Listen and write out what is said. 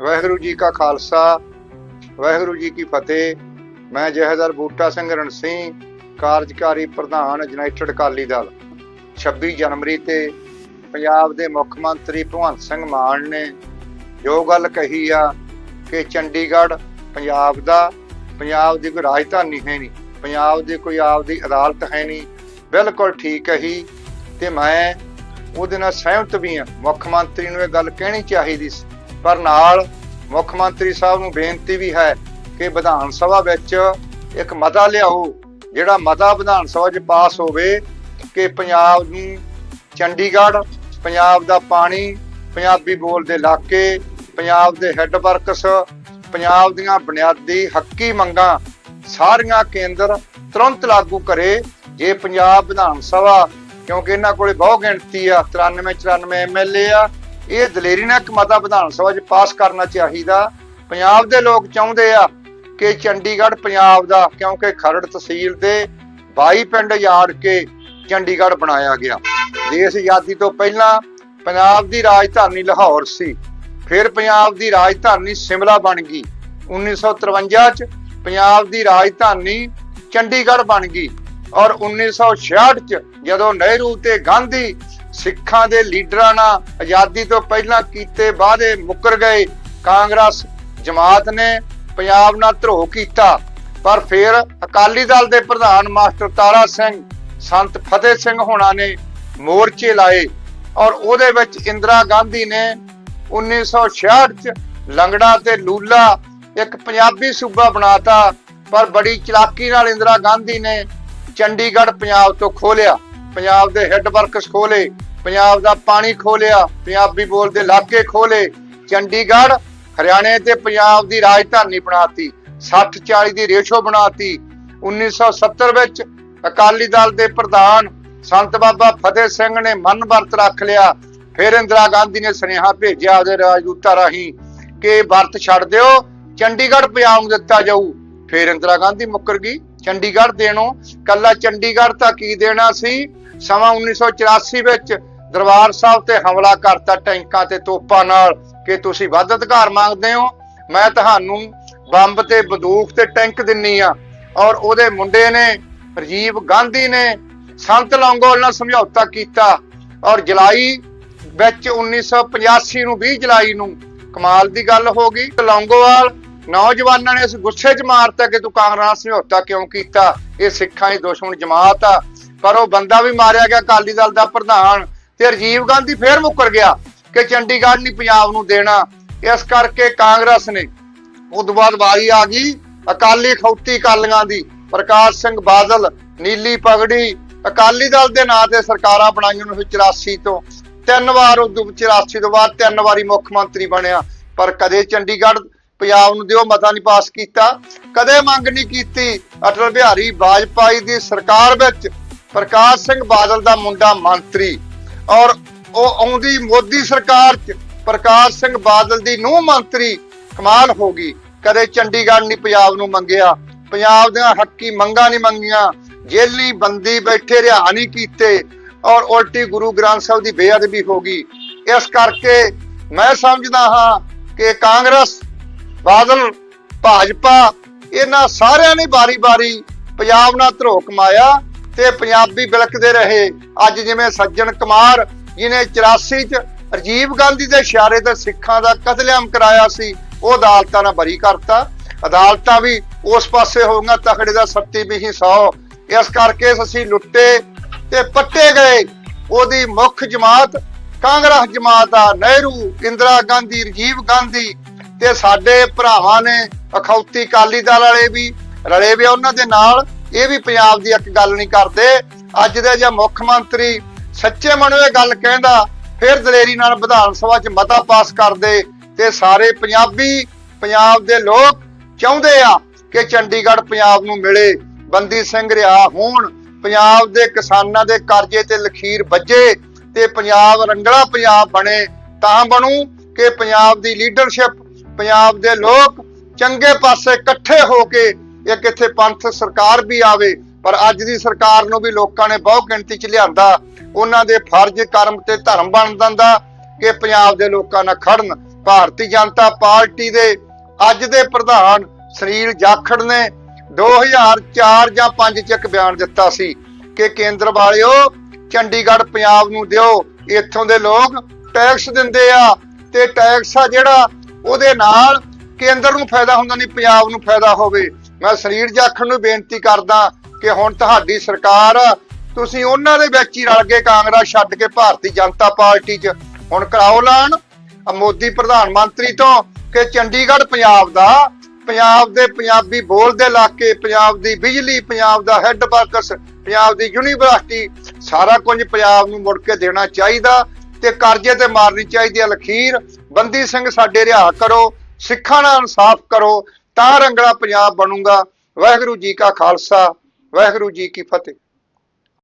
ਵਾਹਿਗੁਰੂ ਜੀ ਕਾ ਖਾਲਸਾ, ਵਾਹਿਗੁਰੂ ਜੀ ਕੀ ਫਤਿਹ। ਮੈਂ ਜਹੇਦਾਰ ਬੂਟਾ ਸਿੰਘ ਰਣਸੀ ਕਾਰਜਕਾਰੀ ਪ੍ਰਧਾਨ ਯੂਨਾਈਟਿਡ ਅਕਾਲੀ ਦਲ। 26 ਜਨਵਰੀ ਤੇ ਪੰਜਾਬ ਦੇ ਮੁੱਖ ਮੰਤਰੀ ਭਗਵੰਤ ਸਿੰਘ ਮਾਨ ਨੇ ਜੋ ਗੱਲ ਕਹੀ ਆ ਕਿ ਚੰਡੀਗੜ੍ਹ ਪੰਜਾਬ ਦਾ, ਪੰਜਾਬ ਦੀ ਕੋਈ ਰਾਜਧਾਨੀ ਹੈ ਨਹੀਂ, ਪੰਜਾਬ ਦੀ ਕੋਈ ਆਪਦੀ ਅਦਾਲਤ ਹੈ ਨਹੀਂ, ਬਿਲਕੁਲ ਠੀਕ ਕਹੀ ਤੇ ਮੈਂ ਉਹਦੇ ਨਾਲ ਸਹਿਮਤ ਵੀ ਹਾਂ। ਮੁੱਖ ਮੰਤਰੀ ਨੂੰ ਇਹ ਗੱਲ ਕਹਿਣੀ ਚਾਹੀਦੀ ਸੀ ਪਰ ਨਾਲ ਮੁੱਖ ਮੰਤਰੀ ਸਾਹਿਬ ਨੂੰ ਬੇਨਤੀ ਵੀ ਹੈ ਕਿ ਵਿਧਾਨ ਸਭਾ ਵਿੱਚ ਇੱਕ ਮਤਾ ਲਿਆਓ, ਜਿਹੜਾ ਮਤਾ ਵਿਧਾਨ ਸਭਾ 'ਚ ਪਾਸ ਹੋਵੇ ਕਿ ਪੰਜਾਬ ਨੂੰ ਚੰਡੀਗੜ੍ਹ, ਪੰਜਾਬ ਦਾ ਪਾਣੀ, ਪੰਜਾਬੀ ਬੋਲਦੇ ਇਲਾਕੇ, ਪੰਜਾਬ ਦੇ ਹੈੱਡ ਵਰਕਸ ਪੰਜਾਬ ਦੀਆਂ ਬੁਨਿਆਦੀ ਹੱਕੀ ਮੰਗਾਂ ਸਾਰੀਆਂ ਕੇਂਦਰ ਤੁਰੰਤ ਲਾਗੂ ਕਰੇ। ਜੇ ਪੰਜਾਬ ਵਿਧਾਨ ਸਭਾ, ਕਿਉਂਕਿ ਇਹਨਾਂ ਕੋਲੇ ਬਹੁਤ ਗਿਣਤੀ ਆ 93 94 ਐਮਐਲਏ ਆ ਇਹ ਦਲੇਰੀ ਨਾਲ ਇੱਕ ਮਤਾ ਵਿਧਾਨ ਸਭਾ 'ਚ ਪਾਸ ਕਰਨਾ ਚਾਹੀਦਾ। ਪੰਜਾਬ ਦੇ ਲੋਕ ਚਾਹੁੰਦੇ ਆ ਕਿ ਚੰਡੀਗੜ੍ਹ ਪੰਜਾਬ ਦਾ, ਕਿਉਂਕਿ ਖਰੜ ਤਹਿਸੀਲ ਦੇ 22 ਪਿੰਡ ਯਾੜ ਕੇ ਚੰਡੀਗੜ੍ਹ ਬਣਾਇਆ ਗਿਆ। ਦੇਸ਼ ਆਜ਼ਾਦੀ ਤੋਂ ਪਹਿਲਾਂ ਪੰਜਾਬ ਦੀ ਰਾਜਧਾਨੀ ਲਾਹੌਰ ਸੀ। ਫਿਰ ਪੰਜਾਬ ਦੀ ਰਾਜਧਾਨੀ ਸਿਮਲਾ ਬਣ ਗਈ। 1953 ਚ ਪੰਜਾਬ ਦੀ ਰਾਜਧਾਨੀ ਚੰਡੀਗੜ੍ਹ ਬਣ ਗਈ। ਔਰ 1966 ਚ ਜਦੋਂ ਨਹਿਰੂ ਤੇ ਗਾਂਧੀ ਸਿੱਖਾਂ ਦੇ ਲੀਡਰਾਂ ਨਾਲ ਆਜ਼ਾਦੀ ਤੋਂ ਪਹਿਲਾਂ ਕੀਤੇ ਵਾਅਦੇ ਮੁੱਕਰ ਗਏ। ਕਾਂਗਰਸ, ਜਮਾਤ ਨੇ ਪੰਜਾਬ ਨਾਲ ਧਰੋਹ ਕੀਤਾ। ਪਰ ਫਿਰ ਅਕਾਲੀ ਦਲ ਦੇ ਪ੍ਰਧਾਨ ਮਾਸਟਰ ਤਾਰਾ ਸਿੰਘ, ਸੰਤ ਫਤਿਹ ਸਿੰਘ ਹੋਣਾ ਨੇ ਮੋਰਚੇ ਲਾਏ ਔਰ ਉਹਦੇ ਵਿੱਚ ਇੰਦਰਾ ਗਾਂਧੀ ਨੇ 1966 ਚ ਲੰਗੜਾ ਤੇ ਲੂਲਾ ਇੱਕ ਪੰਜਾਬੀ ਸੂਬਾ ਬਣਾਤਾ, ਪਰ ਬੜੀ ਚਲਾਕੀ ਨਾਲ ਇੰਦਰਾ ਗਾਂਧੀ ਨੇ ਚੰਡੀਗੜ੍ਹ ਪੰਜਾਬ ਤੋਂ ਖੋਲਿਆ ਪੰਜਾਬ ਦੇ ਹੈੱਡ ਵਰਕਸ ਖੋਲੇ, ਪੰਜਾਬ ਦਾ ਪਾਣੀ ਖੋਲਿਆ, ਪੰਜਾਬੀ ਬੋਲਦੇ ਇਲਾਕੇ ਖੋਲੇ। ਚੰਡੀਗੜ੍ਹ, ਹਰਿਆਣੇ ਤੇ ਪੰਜਾਬ ਦੀ ਰਾਜਧਾਨੀ ਬਣਾਤੀ 60 40 ਦੀ ਰੇਸ਼ੋ ਬਣਾਤੀ। 1970 ਵਿੱਚ ਅਕਾਲੀ ਦਲ ਦੇ ਪ੍ਰਧਾਨ ਸੰਤ ਬਾਬਾ ਫਤਿਹ ਸਿੰਘ ਨੇ ਮਨ ਵਰਤ ਰੱਖ ਲਿਆ। ਫਿਰ ਇੰਦਰਾ ਗਾਂਧੀ ਨੇ ਸੁਨੇਹਾ ਭੇਜਿਆ ਉਹਦੇ ਰਾਜਦੂਤਾਂ ਰਾਹੀਂ ਕਿ ਵਰਤ ਛੱਡ ਦਿਓ, ਚੰਡੀਗੜ੍ਹ ਪੰਜਾਬ ਨੂੰ ਦਿੱਤਾ ਜਾਊ। ਫਿਰ ਇੰਦਰਾ ਗਾਂਧੀ ਮੁੱਕਰ ਗਈ। ਚੰਡੀਗੜ੍ਹ ਦੇਣੋਂ। ਕੱਲਾ ਚੰਡੀਗੜ੍ਹ ਤਾਂ ਕੀ ਦੇਣਾ ਸੀ? ਸਮਾਂ 1984 ਵਿੱਚ ਦਰਬਾਰ ਸਾਹਿਬ ਤੇ ਹਮਲਾ ਕਰਤਾ ਟੈਂਕਾਂ ਤੇ ਤੋਪਾਂ ਨਾਲ। ਕਿ ਤੁਸੀਂ ਵੱਧ ਅਧਿਕਾਰ ਮੰਗਦੇ ਹੋ? ਮੈਂ ਤੁਹਾਨੂੰ ਬੰਬ ਤੇ ਬੰਦੂਕ ਤੇ ਟੈਂਕ ਦਿੰਨੀ ਆ। ਔਰ ਉਹਦੇ ਮੁੰਡੇ ਨੇ, ਰਾਜੀਵ ਗਾਂਧੀ ਨੇ ਸੰਤ ਲੌਂਗੋਵਾਲ ਨਾਲ ਸਮਝੌਤਾ ਕੀਤਾ। ਔਰ ਜੁਲਾਈ ਵਿੱਚ 1985 ਨੂੰ 20 ਜੁਲਾਈ ਨੂੰ ਕਮਾਲ ਦੀ ਗੱਲ ਹੋ ਗਈ। ਲੌਂਗੋਵਾਲ ਨੌਜਵਾਨਾਂ ਨੇ ਇਸ ਗੁੱਸੇ 'ਚ ਮਾਰਤਾ ਕਿ ਤੂੰ ਕਾਂਗਰਸ ਸਮਝੌਤਾ ਕਿਉਂ ਕੀਤਾ? ਇਹ ਸਿੱਖਾਂ ਦੀ ਦੁਸ਼ਮਣ ਜਮਾਤ ਆ। ਪਰ ਉਹ ਬੰਦਾ ਵੀ ਮਾਰਿਆ ਗਿਆ, ਅਕਾਲੀ ਦਲ ਦਾ ਪ੍ਰਧਾਨ। ਤੇ ਰਾਜੀਵ ਗਾਂਧੀ ਫੇਰ ਮੁੱਕਰ ਗਿਆ ਕਿ ਚੰਡੀਗੜ੍ਹ ਨਹੀਂ ਪੰਜਾਬ ਨੂੰ ਦੇਣਾ। ਇਸ ਕਰਕੇ ਕਾਂਗਰਸ ਨੇ ਉਦੋਂ ਬਾਅਦ ਵਾਰੀ ਆ ਗਈ ਅਕਾਲੀ ਖੌਤੀ ਕਾਲੀਆਂ ਦੀ। ਪ੍ਰਕਾਸ਼ ਸਿੰਘ ਬਾਦਲ, ਨੀਲੀ ਪਗੜੀ, ਅਕਾਲੀ ਦਲ ਦੇ ਨਾਂ ਤੇ ਸਰਕਾਰਾਂ ਬਣਾਈਆਂ 1984 ਤੋਂ। ਤਿੰਨ ਵਾਰ ਉਦੋਂ 84 ਤੋਂ ਬਾਅਦ ਤਿੰਨ ਵਾਰੀ ਮੁੱਖ ਮੰਤਰੀ ਬਣਿਆ। ਪਰ ਕਦੇ ਚੰਡੀਗੜ੍ਹ ਪੰਜਾਬ ਨੂੰ ਦਿਓ, ਮਤਾ ਨਹੀਂ ਪਾਸ ਕੀਤਾ। ਕਦੇ ਮੰਗ ਨਹੀਂ ਕੀਤੀ। ਅਟਲ ਬਿਹਾਰੀ ਵਾਜਪਾਈ ਦੀ ਸਰਕਾਰ ਵਿੱਚ ਪ੍ਰਕਾਸ਼ ਸਿੰਘ ਬਾਦਲ ਦਾ ਮੁੰਡਾ ਮੰਤਰੀ ਔਰ ਉਹ ਆਉਂਦੀ ਮੋਦੀ ਸਰਕਾਰ 'ਚ ਪ੍ਰਕਾਸ਼ ਸਿੰਘ ਬਾਦਲ ਦੀ ਨੂੰ ਮੰਤਰੀ ਕਮਾਲ ਹੋ ਗਈ। ਕਦੇ ਚੰਡੀਗੜ੍ਹ ਨਹੀਂ ਪੰਜਾਬ ਨੂੰ ਮੰਗਿਆ। ਪੰਜਾਬ ਦੀਆਂ ਹੱਕੀ ਮੰਗਾਂ ਨਹੀਂ ਮੰਗੀਆਂ। ਜੇਲੀ ਬੰਦੀ ਬੈਠੇ ਰਿਹਾ ਨਹੀਂ ਕੀਤੇ ਔਰ ਉਲਟੀ ਗੁਰੂ ਗ੍ਰੰਥ ਸਾਹਿਬ ਦੀ ਬੇਅਦਬੀ ਹੋ ਗਈ। ਇਸ ਕਰਕੇ ਮੈਂ ਸਮਝਦਾ ਹਾਂ ਕਿ ਕਾਂਗਰਸ ਬਾਦਲ, ਭਾਜਪਾ, ਇਹਨਾਂ ਸਾਰਿਆਂ ਨੇ ਬਾਰੀ-ਬਾਰੀ ਪੰਜਾਬ ਨਾਲ ਧਰੋ ਕਮਾਇਆ ਤੇ ਪੰਜਾਬੀ ਬਿਲਕਦੇ ਰਹੇ। ਅੱਜ ਜਿਵੇਂ ਸੱਜਣ ਕੁਮਾਰ ਜਿਹਨੇ 84 ਚ ਰਾਜੀਵ ਗਾਂਧੀ ਦੇ ਇਸ਼ਾਰੇ ਤੇ ਸਿੱਖਾਂ ਦਾ ਕਤਲੇਆਮ ਕਰਾਇਆ ਸੀ, ਉਹ ਅਦਾਲਤਾਂ ਨਾਲ ਬਰੀ ਕਰਤਾ। ਅਦਾਲਤਾਂ ਵੀ ਉਸ ਪਾਸੇ ਹੋਊਗਾ ਤਖੜੇ ਦਾ ਸੱਤੀ ਵੀ ਹੀ 100 ਇਸ ਕਰਕੇ ਅਸੀਂ ਲੁੱਟੇ ਤੇ ਪੱਟੇ ਗਏ। ਉਹਦੀ ਮੁੱਖ ਜਮਾਤ ਕਾਂਗਰਸ ਜਮਾਤ ਆ, ਨਹਿਰੂ, ਇੰਦਰਾ ਗਾਂਧੀ, ਰਾਜੀਵ ਗਾਂਧੀ। ਤੇ ਸਾਡੇ ਭਰਾਵਾਂ ਨੇ ਅਖੌਤੀ ਕਾਲੀ ਦਲ ਵਾਲੇ ਵੀ ਰਲੇ ਵੀ ਉਹਨਾਂ ਦੇ ਨਾਲ। ਇਹ ਵੀ ਪੰਜਾਬ ਦੀ ਇੱਕ ਗੱਲ ਨਹੀਂ ਕਰਦੇ। ਅੱਜ ਦੇ ਜੇ ਮੁੱਖ ਮੰਤਰੀ ਸੱਚੇ ਮਨੋਂ ਇਹ ਗੱਲ ਕਹਿੰਦਾ, ਫਿਰ ਦਲੇਰੀ ਨਾਲ ਵਿਧਾਨ ਸਭਾ 'ਚ ਮਤਾ ਪਾਸ ਕਰਦੇ ਤੇ ਸਾਰੇ ਪੰਜਾਬੀ, ਪੰਜਾਬ ਦੇ ਲੋਕ ਚਾਹੁੰਦੇ ਆ ਕਿ ਚੰਡੀਗੜ੍ਹ ਪੰਜਾਬ ਨੂੰ ਮਿਲੇ। ਬੰਦੀ ਸਿੰਘ ਰਿਹਾ ਹੋਣ, ਪੰਜਾਬ ਦੇ ਕਿਸਾਨਾਂ ਦੇ ਕਰਜ਼ੇ ਤੇ ਲਖੀਰ ਵੱਜੇ ਤੇ ਪੰਜਾਬ ਰੰਗਲਾ ਪੰਜਾਬ ਬਣੇ, ਤਾਂ ਬਣੂ ਕਿ ਪੰਜਾਬ ਦੀ ਲੀਡਰਸ਼ਿਪ ਪੰਜਾਬ ਦੇ ਲੋਕ ਚੰਗੇ ਪਾਸੇ ਇਕੱਠੇ ਹੋ ਕੇ ਇੱਕ ਇੱਥੇ ਪੰਥ ਸਰਕਾਰ ਵੀ ਆਵੇ, ਪਰ ਅੱਜ ਦੀ ਸਰਕਾਰ ਨੂੰ ਵੀ ਲੋਕਾਂ ਨੇ ਬਹੁਤ ਗਿਣਤੀ ਚ ਲਿਆਂਦਾ। ਉਹਨਾਂ ਦੇ ਫਰਜ਼, ਕਰਮ ਤੇ ਧਰਮ ਬਣ ਜਾਂਦਾ ਕਿ ਪੰਜਾਬ ਦੇ ਲੋਕਾਂ ਨਾਲ ਖੜਨ। ਭਾਰਤੀ ਜਨਤਾ ਪਾਰਟੀ ਦੇ ਅੱਜ ਦੇ ਪ੍ਰਧਾਨ ਸੁਨੀਲ ਜਾਖੜ ਨੇ 2004 ਜਾਂ 5 ਚ ਇੱਕ ਬਿਆਨ ਦਿੱਤਾ ਸੀ ਕਿ ਕੇਂਦਰ ਵਾਲਿਓ, ਚੰਡੀਗੜ੍ਹ ਪੰਜਾਬ ਨੂੰ ਦਿਓ। ਇੱਥੋਂ ਦੇ ਲੋਕ ਟੈਕਸ ਦਿੰਦੇ ਆ ਤੇ ਟੈਕਸ ਆ ਜਿਹੜਾ ਉਹਦੇ ਨਾਲ ਕੇਂਦਰ ਨੂੰ ਫਾਇਦਾ ਹੁੰਦਾ ਨਹੀਂ, ਪੰਜਾਬ ਨੂੰ ਫਾਇਦਾ ਹੋਵੇ। ਮੈਂ ਸੁਨੀਲ ਜਾਖੜ ਨੂੰ ਬੇਨਤੀ ਕਰਦਾ ਕਿ ਹੁਣ ਤੁਹਾਡੀ ਸਰਕਾਰ, ਤੁਸੀਂ ਉਹਨਾਂ ਦੇ ਵਿੱਚ ਹੀ ਰਲ ਕੇ ਕਾਂਗਰਸ ਛੱਡ ਕੇ ਭਾਰਤੀ ਜਨਤਾ ਪਾਰਟੀ 'ਚ ਹੁਣ ਕਰਾਓ ਐਲਾਨ। ਮੋਦੀ ਪ੍ਰਧਾਨ ਮੰਤਰੀ ਤੋਂ ਕਿ ਚੰਡੀਗੜ੍ਹ ਪੰਜਾਬ ਦਾ, ਪੰਜਾਬ ਦੇ ਪੰਜਾਬੀ ਬੋਲਦੇ ਇਲਾਕੇ, ਪੰਜਾਬ ਦੀ ਬਿਜਲੀ, ਪੰਜਾਬ ਦਾ ਹੈੱਡਵਰਕਸ ਪੰਜਾਬ ਦੀ ਯੂਨੀਵਰਸਿਟੀ, ਸਾਰਾ ਕੁਝ ਪੰਜਾਬ ਨੂੰ ਮੁੜ ਕੇ ਦੇਣਾ ਚਾਹੀਦਾ। ਤੇ ਕਰਜ਼ੇ ਤੇ ਮਾਰਨੀ ਚਾਹੀਦੀ ਹੈ ਲਖੀਰ। ਬੰਦੀ ਸਿੰਘ, ਸਾਡੇ ਰਿਹਾ ਕਰੋ। ਸਿੱਖਾਂ ਨਾਲ ਇਨਸਾਫ ਕਰੋ। ਤਾਂ ਰੰਗਲਾ ਪੰਜਾਬ ਬਣੂਗਾ। ਵਾਹਿਗੁਰੂ ਜੀ ਕਾ ਖਾਲਸਾ, ਵਾਹਿਗੁਰੂ ਜੀ ਕੀ ਫਤਿਹ।